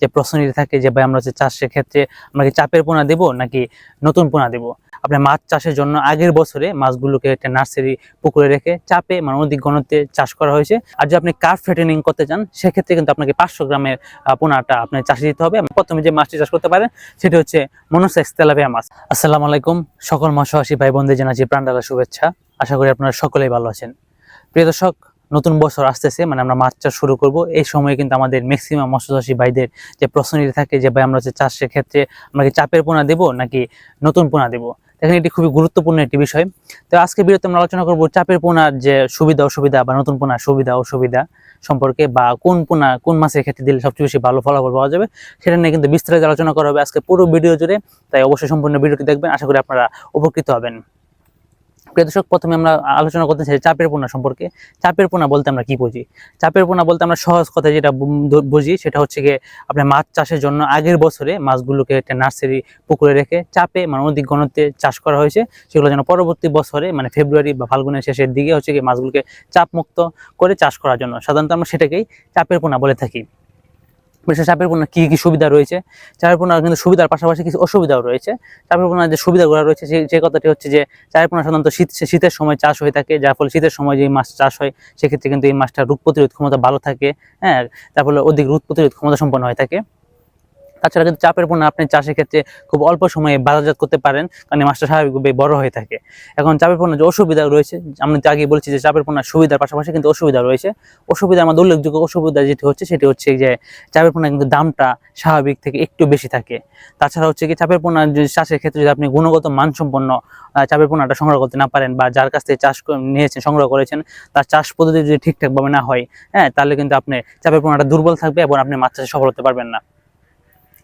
যে প্রশ্নটি থাকে যে, ভাই, আমরা হচ্ছে চাষের ক্ষেত্রে আমরা কি চাপের পোনা দেব নাকি নতুন পোনা দেব? আপনার মাছ চাষের জন্য আগের বছরে মাছগুলোকে একটা নার্সারি পুকুরে রেখে চাপে মানে অধিক ঘনত্বে চাষ করা হয়েছে। আর যদি আপনি কার্ভ ফেটেনিং করতে চান, সেক্ষেত্রে কিন্তু আপনাকে পাঁচশো গ্রামের পোনাটা আপনার চাষে দিতে হবে। প্রথমে যে মাছটি চাষ করতে পারেন, সেটি হচ্ছে মনোসেক্স তেলাপিয়া মাছ। আসসালামু আলাইকুম, সকল মৎস্যবাসী ভাই বোনদের জানাচ্ছি প্রাণডালা শুভেচ্ছা। আশা করি আপনারা সকলেই ভালো আছেন। প্রিয় দর্শক নতুন বছর আসতেছে মানে আমরা মাছ চাষ শুরু করব। এই সময়ে কিন্তু আমাদের ম্যাক্সিমাম মৎস্যচাষী ভাইদের যে প্রশ্নটি থাকে যে, ভাই, আমরা হচ্ছে চাষের ক্ষেত্রে আমরা কি চাপের পোনা দেব নাকি নতুন পোনা দেব? দেখেন, এটি খুবই গুরুত্বপূর্ণ একটি বিষয়। তো আজকে বিরতি আমরা আলোচনা করব চাপের পোনার যে সুবিধা, অসুবিধা বা নতুন পোনার সুবিধা, অসুবিধা সম্পর্কে বা কোন পোনা, কোন মাছের ক্ষেত্রে দিলে সবচেয়ে বেশি ভালো ফলাফল পাওয়া যাবে সেটা নিয়ে কিন্তু বিস্তারিত আলোচনা করা হবে আজকে পুরো ভিডিও জুড়ে। তাই অবশ্যই সম্পূর্ণ ভিডিওটি দেখবেন, আশা করি আপনারা উপকৃত হবেন। প্রিয় দর্শক, প্রথমে আমরা আলোচনা করতে চাই চাপের পোনা সম্পর্কে। চাপের পোনা বলতে আমরা কি বুঝি? চাপের পোনা বলতে আমরা সহজ কথা যেটা বুঝি, সেটা হচ্ছে গিয়ে আপনার মাছ চাষের জন্য আগের বছরে মাছগুলোকে একটা নার্সারি পুকুরে রেখে চাপে মানে অধিক ঘনত্বে চাষ করা হয়েছে। সেগুলো যেন পরবর্তী বছরে মানে ফেব্রুয়ারি বা ফাল্গুনের শেষের দিকে হচ্ছে গিয়ে মাছগুলোকে চাপ মুক্ত করে চাষ করার জন্য। সাধারণত আমরা সেটাকেই চাপের পোনা বলে থাকি। বিশেষ চাপের পোনা কী কী সুবিধা রয়েছে? চাপের পোনার কিন্তু সুবিধার পাশাপাশি কিছু অসুবিধাও রয়েছে। চাপের পোনার যে সুবিধাগুলো রয়েছে যে কথাটি হচ্ছে যে চায়ের পোনা সাধারণত শীত শীতের সময় চাষ হয়ে থাকে, যার ফলে শীতের সময় যে মাছ চাষ হয়, সেক্ষেত্রে কিন্তু এই মাছটার রোগ প্রতিরোধ ক্ষমতা ভালো থাকে হ্যাঁ? তার ফলে অধিক রোগ প্রতিরোধ ক্ষমতা সম্পন্ন হয়ে থাকে। তাছাড়া কিন্তু চাপের পণ্য আপনি চাষের ক্ষেত্রে খুব অল্প সময়ে বাজারজাত করতে পারেন, কারণ মাছটা স্বাভাবিকভাবে বড় হয়ে থাকে। এখন চাপের পোনার যে অসুবিধা রয়েছে আমি তো আগে বলছি যে চাপের পোনার সুবিধার পাশাপাশি কিন্তু অসুবিধা রয়েছে। অসুবিধা আমাদের উল্লেখযোগ্য অসুবিধা যেটি হচ্ছে, সেটি হচ্ছে যে চাপের পোনা কিন্তু দামটা স্বাভাবিক থেকে একটু বেশি থাকে। তাছাড়া হচ্ছে কি, চাপের পণ্য চাষের ক্ষেত্রে যদি আপনি গুণগত মানসম্পন্ন চাপের পোনাটা সংগ্রহ করতে না পারেন বা যার কাছ থেকে চাষ নিয়েছেন, সংগ্রহ করেছেন, তার চাষ পদ্ধতি যদি ঠিকঠাকভাবে না হয় হ্যাঁ তাহলে কিন্তু আপনি চাপের পোনাটা দুর্বল থাকবে এবং আপনি মাছ চাষে সফল হতে পারবেন না।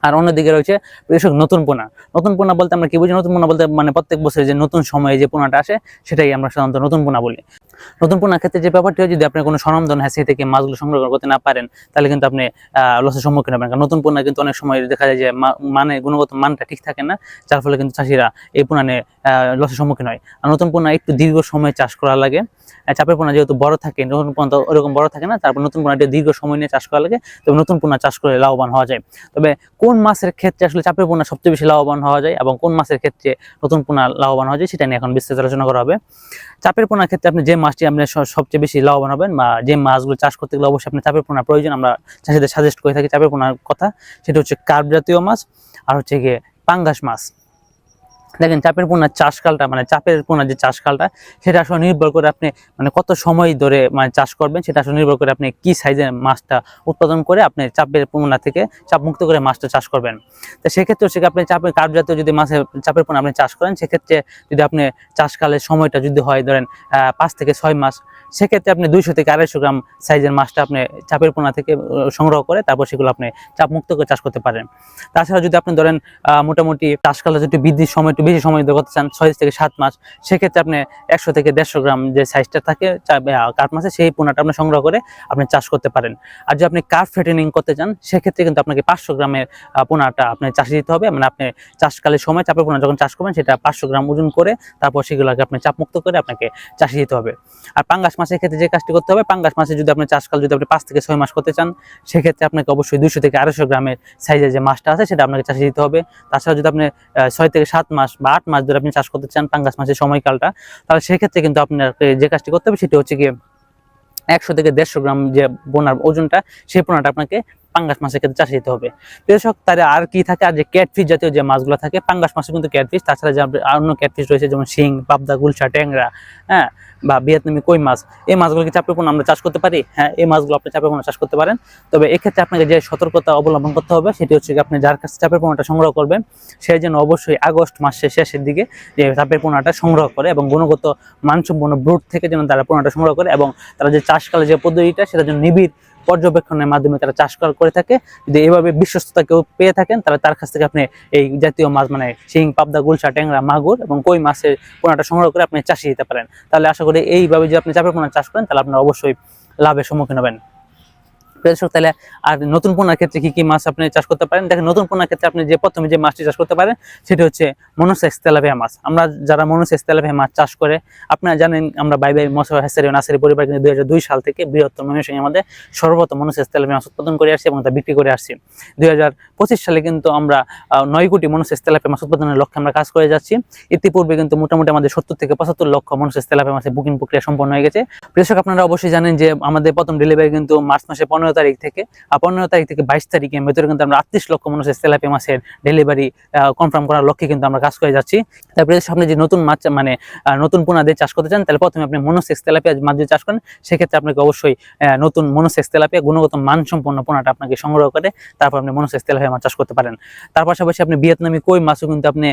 আর অন্যদিকে রয়েছে কৃষক নতুন পোনা। নতুন পোনা বলতে আমরা কি বুঝি? নতুন পোনা বলতে মানে প্রত্যেক বছরে যে নতুন সময়ে যে পোনাটা আসে, সেটাই আমরা সাধারণত নতুন পোনা বলি। নতুন পোনার ক্ষেত্রে যে ব্যাপারটি হয়, যদি আপনি কোনো সরঞ্জাম হ্যাঁ সেই থেকে মাছগুলো সংগ্রহ করতে না পারেন, তাহলে কিন্তু আপনি লসের সম্মুখীন হবেন। কারণ নতুন পোনা কিন্তু অনেক সময় দেখা যায় যে মানে গুণগত মানটা ঠিক থাকে না, যার ফলে কিন্তু চাষিরা এই পোনা নিয়ে লসের সম্মুখীন হয়। আর নতুন পোনা একটু দীর্ঘ সময় চাষ করা লাগে। চাপের পোনা যেহেতু বড় থাকে, নতুন পোনা তো ওরকম বড় থাকে না, তারপর নতুন পোনাটা দীর্ঘ সময় নিয়ে চাষ করা লাগে, তবে নতুন পোনা চাষ করে লাভবান হওয়া যায়। তবে কোন মাছের ক্ষেত্রে আসলে চাপের পোনা সবচেয়ে বেশি লাভবান হওয়া যায় এবং কোন মাছের ক্ষেত্রে নতুন পোনা লাভবান হওয়া যায়, সেটা নিয়ে এখন বিস্তারিত আলোচনা করা হবে। চাপের পোনার ক্ষেত্রে আপনি যে মাছটি আপনি সবচেয়ে বেশি লাভবান হবেন, বা যে মাছগুলো চাষ করতে গেলে অবশ্যই আপনি চাপের পোনা প্রয়োজন। আমরা চাষিদের সাজেস্ট করে থাকি চাপের পোনার কথা। সেটা হচ্ছে কার্প জাতীয় মাছ, আর হচ্ছে গিয়ে পাঙ্গাস মাছ। দেখেন চাপের পোনার চাষকালটা মানে চাপের পোনার যে চাষকালটা, সেটা আসলে নির্ভর করে আপনি মানে কত সময় ধরে মানে চাষ করবেন, সেটা আসলে নির্ভর করে আপনি কি সাইজের মাছটা উৎপাদন করে আপনি চাপের পোনা থেকে চাপ মুক্ত করে মাছটা চাষ করবেন। তো সেক্ষেত্রে কি আপনি চাপের কার্প জাতীয় যদি মাছের, চাপের পোনা আপনি চাষ করেন, সেক্ষেত্রে যদি আপনি চাষকালের সময়টা যদি হয়, ধরেন পাঁচ থেকে ছয় মাস, সেক্ষেত্রে আপনি দুইশো থেকে আড়াইশো গ্রাম সাইজের মাছটা আপনি চাপের পোনা থেকে সংগ্রহ করে তারপর সেগুলো আপনি চাপ মুক্ত করে চাষ করতে পারেন। তাছাড়া যদি আপনি ধরেন মোটামুটি চাষকালে যদি বৃদ্ধির সময় একটু বেশি সময় ধরে করতে চান, ছয় থেকে সাত মাস, সেক্ষেত্রে আপনি একশো থেকে দেড়শো গ্রাম যে সাইজটা থাকে কাঠ মাছে সেই পোনাটা আপনি সংগ্রহ করে আপনি চাষ করতে পারেন। আর যদি আপনি কার্প ফেটেনিং করতে চান, সেক্ষেত্রে কিন্তু আপনাকে পাঁচশো গ্রামের পোনাটা আপনি চাষে দিতে হবে। মানে আপনি চাষকালের সময় চাপের পোনা যখন চাষ করবেন, সেটা পাঁচশো গ্রাম ওজন করে তারপর সেগুলোকে আপনি চাপমুক্ত করে আপনাকে চাষে দিতে হবে। আর পাঙ্গাস মাছের ক্ষেত্রে যে কাজটি করতে হবে, পাঙ্গাস মাছে যদি আপনি চাষকাল যদি আপনি পাঁচ থেকে ছয় মাস করতে চান, সেক্ষেত্রে আপনাকে অবশ্যই দুইশো থেকে আড়াইশো গ্রামের সাইজের যে মাছটা আছে, সেটা আপনাকে চাষে দিতে হবে। তাছাড়া যদি আপনি ছয় থেকে সাত মাস বা আট মাস ধরে আপনি চাষ করতে চান পাঙ্গাস মাসের সময়কালটা, তাহলে সেক্ষেত্রে কিন্তু আপনার যে কাজটি করতে হবে সেটি হচ্ছে গিয়ে একশো থেকে দেড়শো গ্রাম যে বোনার ওজনটা, সেই পোনাটা আপনাকে পাঙ্গাস মাছের ক্ষেত্রে চাষে দিতে হবে। কৃষক তার আর কি থাকে? আর যে ক্যাটফিশ জাতীয় যে মাছগুলো থাকে, পাঙ্গাস মাছে কিন্তু ক্যাটফিশ তাছাড়া যে অন্য ক্যাটফিশ রয়েছে, যেমন শিং, পাবদা, গুলশা, ট্যাংরা হ্যাঁ বা ভিয়েতনামি কই মাছ, এই মাছগুলোকে চাপে পোনা আমরা চাষ করতে পারি? হ্যাঁ এই মাছগুলো আপনি চাপে পোনা চাষ করতে পারেন। তবে এক্ষেত্রে আপনাকে যে সতর্কতা অবলম্বন করতে হবে, সেটি হচ্ছে কি আপনি যার কাছে চাপের পোনাটা সংগ্রহ করবেন সেই জন্য অবশ্যই আগস্ট মাসের শেষের দিকে যে চাপের পোনাটা সংগ্রহ করে এবং গুণগত মানসম্পন্ন ব্রুট থেকে যেন তারা পোনাটা সংগ্রহ করে এবং তারা যে চাষকালে যে পদ্ধতিটা, সেটা যেন নিবিড় পর্যবেক্ষণের মাধ্যমে তারা চাষ করা- করে থাকে। যদি এভাবে বিশ্বস্ততা কেউ পেয়ে থাকেন, তাহলে তার কাছ থেকে আপনি এই জাতীয় মাছ মানে শিং, পাবদা, গুলশা, ট্যাংরা, মাগুর এবং কই মাছের পোনাটা সংগ্রহ করে আপনি চাষিয়ে দিতে পারেন। তাহলে আশা করি এইভাবে যদি আপনি চাপের পোনা চাষ করেন, তাহলে আপনার অবশ্যই লাভের সম্মুখীন হবেন। দর্শক তাহলে আর নতুন পোনার ক্ষেত্রে কি কি মাছ আপনি চাষ করতে পারেন? দেখেন, নতুন পোনার ক্ষেত্রে আপনি যে প্রথমে যে মাছটি চাষ করতে পারেন, সেটি হচ্ছে মনোসেক্স তেলাপিয়া মাছ। আমরা যারা মনোসেক্স তেলাপিয়া মাছ চাষ করে, আপনারা জানেন আমরা বাই বাই মশা হাসারি, নাসারি পরিবার কিন্তু দুই হাজার দুই সাল থেকে বৃহত্তম ময়মনসিংহের আমাদের সর্বপ্রথম মনোসেক্স তেলাপিয়া মাছ উৎপাদন করে আসছি এবং তা বিক্রি করে আসছি। দুই হাজার পঁচিশ সালে কিন্তু আমরা নয় কোটি মনোসেক্স তেলাপিয়া মাছ উৎপাদনের লক্ষ্যে আমরা কাজ করে যাচ্ছি। ইতিপূর্বে কিন্তু মোটামুটি আমাদের সত্তর থেকে পঁচাত্তর লক্ষ মনোসেক্স তেলাপিয়া মাছের বুকিং প্রক্রিয়া সম্পন্ন হয়ে গেছে। কৃষক আপনারা অবশ্যই জানেন যে আমাদের প্রথম ডেলিভারি কিন্তু মার্চ মাসে পনেরো তারিখ থেকে পনেরো তারিখ থেকে বাইশ তারিখের ভেতরে কিন্তু আমরা আটত্রিশ লক্ষ মনোসেক্স তেলাপিয়া মাছের ডেলিভারি কনফার্ম করার লক্ষ্যে কিন্তু আমরা কাজ করে যাচ্ছি। তারপরে আপনি যে নতুন মাছ মানে নতুন পোনা দিয়ে চাষ করতে চান, তাহলে প্রথমে আপনি মনোসেক্স তেলাপিয়া মাছ দিয়ে চাষ করেন। সেক্ষেত্রে আপনাকে অবশ্যই নতুন মনোসেক্স তেলাপিয়া, গুণগত মানসম্পন্ন পোনাটা আপনাকে সংগ্রহ করে তারপর আপনি মনোসেক্স তেলাপিয়া মাছ চাষ করতে পারেন। তার পাশাপাশি আপনি ভিয়েতনামি কই মাছও কিন্তু আপনি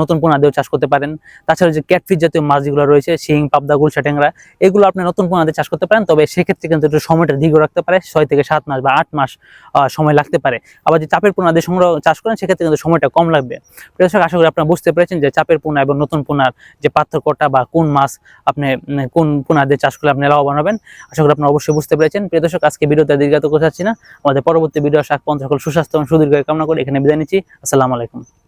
নতুন পোনা দিয়েও চাষ করতে পারেন। তাছাড়া যে ক্যাটফিস জাতীয় মাছ যেগুলো রয়েছে, শিং, পাবদা, গুলশা, ট্যাংরা, এগুলো আপনি নতুন পোনা দিয়ে চাষ করতে পারেন। তবে সেক্ষেত্রে কিন্তু একটু সময়টা দীর্ঘ রাখতে পারে, ছয় থেকে সাত মাস বা আট মাস সময় লাগতে পারে। আবার যে চাপের পোনা দিয়ে সংগ্রহ চাষ করেন, সেক্ষেত্রে কিন্তু সময়টা কম লাগবে। দর্শক, আশা করি আপনারা বুঝতে পেরেছেন যে চাপের পোনা এবং নতুন পোনার যে পার্থক্যটা বা কোন মাছ আপনি কোন পোনা দিয়ে চাষ করলে আপনি লাভবান হবেন, আশা করি আপনারা অবশ্যই বুঝতে পেরেছেন। প্রিয় দর্শক, আজকে ভিডিওতে দীর্ঘাত করতে চাচ্ছি না। আমাদের পরবর্তী ভিডিও আসার পর্যন্ত সকল সুস্বাস্থ্য এবং সুদীর্ঘ কামনা করে এখানে বিদায় নিচ্ছি। আসসালামু আলাইকুম।